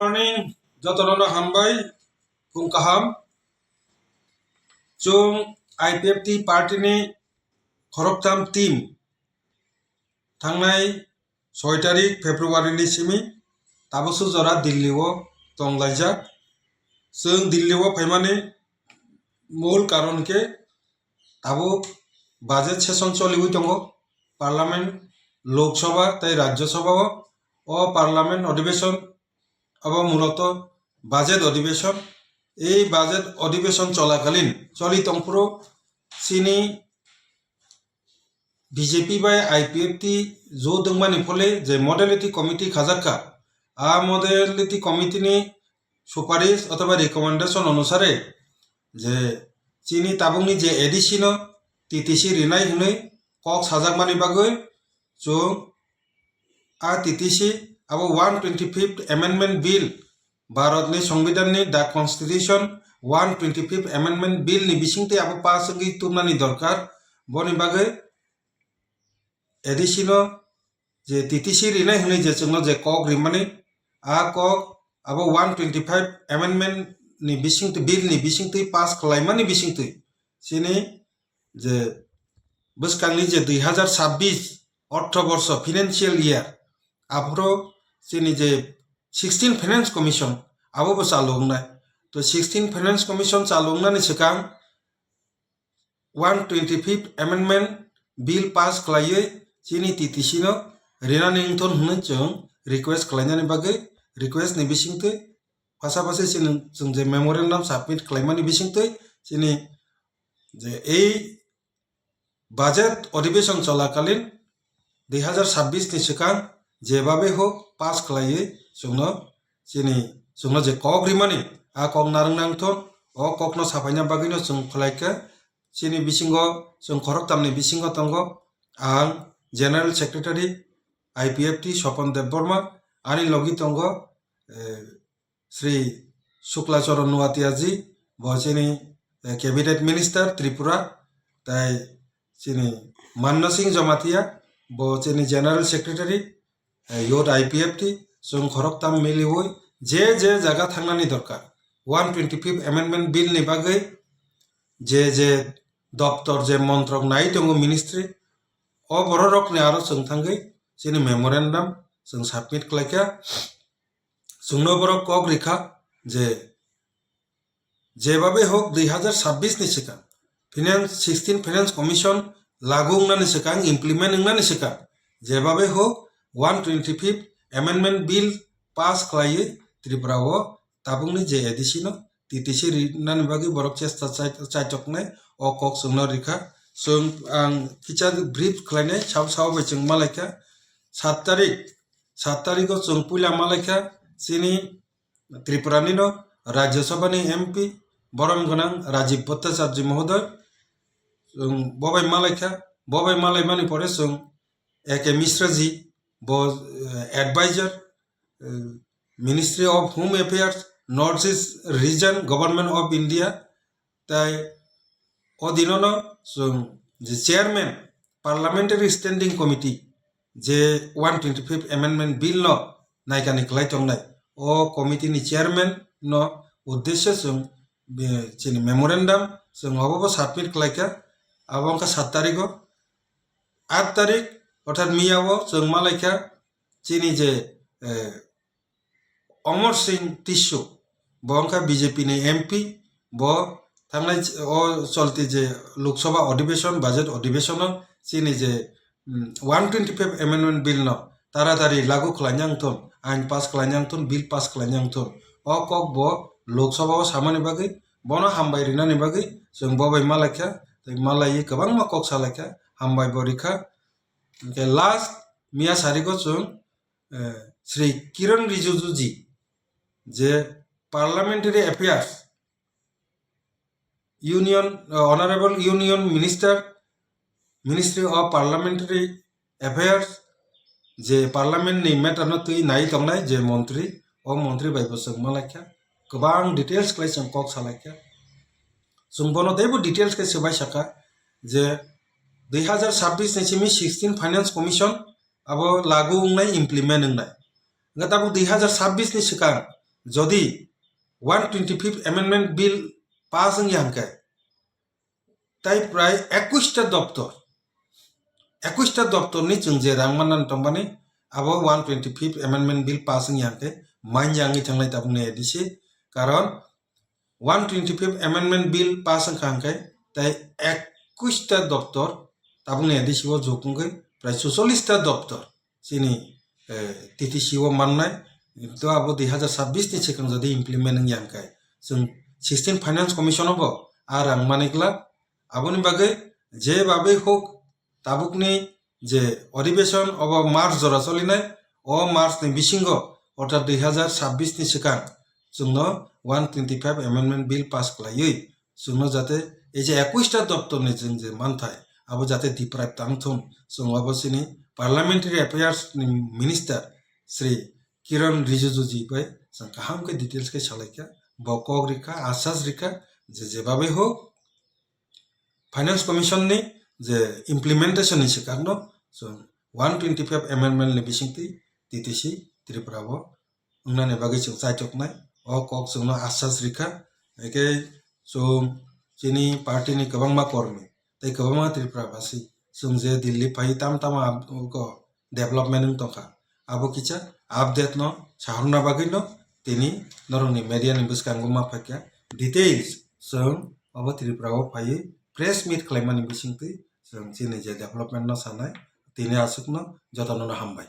morning jotono hambai fung kaham chung IPFT party ni খরকতাম team थांनाय सय तारिख फेब्रुवारिनि सिमी ताबोसो जरा दिल्लीआव दंलायजाक जों दिल्लीआव फैमाने मूल कारणके दाबो बाजेट सेसन चलिबाय दङ पार्लामेन्ट লোকসভা তাই রাজ্যসভাও ও পার্লামেন্ট অধিবেশন এবং মূলত বাজেট অধিবেশন। এই বাজেট অধিবেশন চলাকালীন চলিত অংশ চিনি বিজেপি বা আই পি এফ টি দংমানি ফলে যে মডেলিটি কমিটি খাজাক্কা, আ মডেলিটি কমিটিনি সুপারিশ অথবা রিকমেন্ডেশন অনুসারে যে চীনি তাবংনি যে এডিশন টিটিসি রিনাই হুনে কক সাজাকমানি বাগৈ চ আ টিটিসি अब one twenty fifth amendment bill भारतनि संविधाननि दा constitution one twenty fifth amendment बिलनि बिसिंते अब पास गई तुमनानि दरकार बनि बागै एडिसिनो जे टिटिसि रिनाय हुनै जे जोंनो जे कक रिमानि आ कक अब वान टुवेन्टि फाइभ एमेन्डमेन्टनि बिसिंते बिलनि बिसिंते पास खालायमानि बिसिंते सिनि जे बोसकांनि जे दुइ हाजार ছাব্বিছ অর্থবর্ষ ফিনান্সিয়াল ইয়ার আফ্রো जोंनि जे सिक्सटिन फाइनेन्स कमिसन आबोबो चालुंनाय तो सिक्सटिन फाइनेन्स कमिसन चालुंनानै सिगां one twenty fifth amendment bill pass खालायो जोंनि टिटिसिनो रिना निंथन होनो जों रिकुवेस्ट खालायनानै बागै रिकुवेस्ट नि बिसिंथै পাশাপাশি जों जे मेमरेन्डाम साबमिट खालामनानै बिसिंथै जोंनि যে এই বাজেট অধিবেশন চলাকালীন দুই হাজার ছাব্বিশনি সিকাং যেভাবে হোক पास खालायै जोंनो जोंनि जोंनो जे कक रिमानि आ कक नारोंनांथन अ ककनो साफायना बागैनो जों खालायखो जोंनि बिसिङाव जों खरकतामनि बिसिङाव दङ आं general secretary IPFT Swapan Deb Barma आंनि लगि दङ श्री शुक्लाचरण नुवातियाजी ब जोंनि केबिनेट मिनिस्टार त्रिपुरा তাই চিনি মান্ন সিং জমাতিয়া ব চিনি জেনারেল সেক্রেটারি ইয়োর আইপিএফটি সং খরকতাম মিলিবই যে যে জায়গা থাকনানি দরকার one twenty fifth amendment bill নিবাগৈ, যে যে দপ্তর যে মন্ত্রক নাই দङ মিনিস্ট্রি অ বড় রকনে আরও সং থাঙ্গৈ সিনি মেমোরেন্ডাম সং সাবমিট খাইকা সুংন বড় কক রেখা যে যেভাবে হোক দুই হাজার ছাব্বিশ নিশিকা ফিনান্স সিক্সটিন ফিনান্স কমিশন লাগু না নিশিকা ইমপ্লিমেন্ট না নিশিকা যেভাবে হোক one twenty fifth amendment bill pass खालायै त्रिपुराव ताबुंनि जे एडिसिनो टिटिसि रिनानि बागै बरक चेष्टा चाइटकनाय अ कक जोंनो रिखा जों आं किचा ब्रिफ खालायनाय साव साव बाय जों मालायखा सात तारिख सात तारिखआव जों पुइला मालायखा जोंनि त्रिपुरानिनो राज्यसभानि एमपि बरम गोनां राजीव भट्टाचार्य महोदय जों बबाय मालायखा बबाय मालायमानि परे जों ए के was advisor ministry of home affairs north east region government of india the odinono so the chairman parliamentary standing committee যে one twenty fifth amendment bill ন নাইকা নিকলাই চংনাই অ কমিটিনি চেয়ারম্যান ন উদ্দেশ্যে जों চিনি মেমোরেন্ডাম जों অবাব সাবমিট খাইকা আবংকা সাত তারিখ আট তারিখ অর্থাৎ মিয়াও जों মালাইকা, চিনি যে অমর সিং টিসু বহংখা বিজেপি নে এমপি, ব থাংলাই অ চলতি যে লোকসভা অধিবেশন, বাজেট অধিবেশন চিনি যে one twenty five amendment bill ন, তাড়াতাড়ি লাগু খালাইনাংথন, আইন পাস খালাইনাংথন, বিল পাস খালাইনাংথন, অ কক ব, লোকসভাও সামানি বাকি বন হামবাই রিনানি বাকি जों ববাই মালাইখা মালাই গোবাং কক সালাইখা হামবাই বরিখা Okay, last মিয়া সারিকচং শ্রী কিরণ রিজিজুজি যে parliamentary affairs union honourable union minister ministry of parliamentary affairs যে পার্লামেন্ট নি মেটানো তুই নাই তংনাই যে মন্ত্রী ও মন্ত্রী বাইবো সোমালাইখা গোবাং ডিটেলস ক্লাই চং কক সালাইখা চুংবনো দেবো ডিটেলস কে সেবাই সাকা যে দুই হাজার ছাব্বিশ নিচিমি সিক্সটিন ফাইন্যান্স কমিশন আবো লাগু উংনাই ইমপ্লিমেন্ট উংনাই। গতাবো দুই হাজার ছাব্বিশ নি সিকাং যদি one twenty fifth amendment bill pass উঙ্গি হামকে, তাই প্রায় একুশটা দপ্তর একুশটা দপ্তর নি চুংজে রাংমানান টংবানি আবো one twenty fifth amendment bill pass উঙ্গি হামকে মাইন জাঙ্গি থাংলাই তাবুনে এডিসি কারণ one twenty fifth amendment bill pass হামকে, তাই একুশটা দপ্তর তাবং এদেশিব জকুঙ্গে প্রায় ছচল্লিশটা দপ্তর চিনি তিথিসিব মাননায় তো আবো দুই হাজার ছাব্বিশনি সিগাं যদি ইমপ্লিমেন্ট ইয়াংকায় जों सिक्सटिन फाइनान्स कमिशनावबो आरो आं मानिग्ला आबनि बागै जेबाबै हक ताबुकनि जे अधिवेशन अबा मार्च जरा सोलिनाय अ मार्चनि बिसिंग अर्थात दुइ हाजार साब्बिसनि सिगां जोंनो one twenty five amendment bill pass खालायै जोंनो जाहाथे এই যে একুশটা দপ্তরনি जों যে মাनथाय అబుజాతి దీప్రాప్త అంశం సోమవాసిని parliamentary affairs minister Shri Kiren রিজিজুজিপై কাহামকে ডিটেলসকে চালাইকা বকক রেখা আশ্বাস রেখা যে যেভাবে হোক ফাইন্যান্স কমিশননি যে ইমপ্লিমেন্টেশন হিসে কারণ ওয়ান টুয়েন্টি ফাইভ অ্যামেন্ডমেন্ট লিবিসিংতি তিতিসি ত্রিপুরাব উনানে বাকি চৌ চাইচকনাই অ কক চৌন আশ্বাস রেখা একে চৌ চিনি পার্টিনি গোবাংমা কর্মী tei kwbangma tripura basi chwng je Delhi pai tam tama ko development wng tongkha abo kisa update no saharna bagwi no tini norongni media ni bwskango mapakya details chwng abo tripura o pai press meet khlaimani bisingtwi chwng chini je development no sanai tini asukno jotono no hambai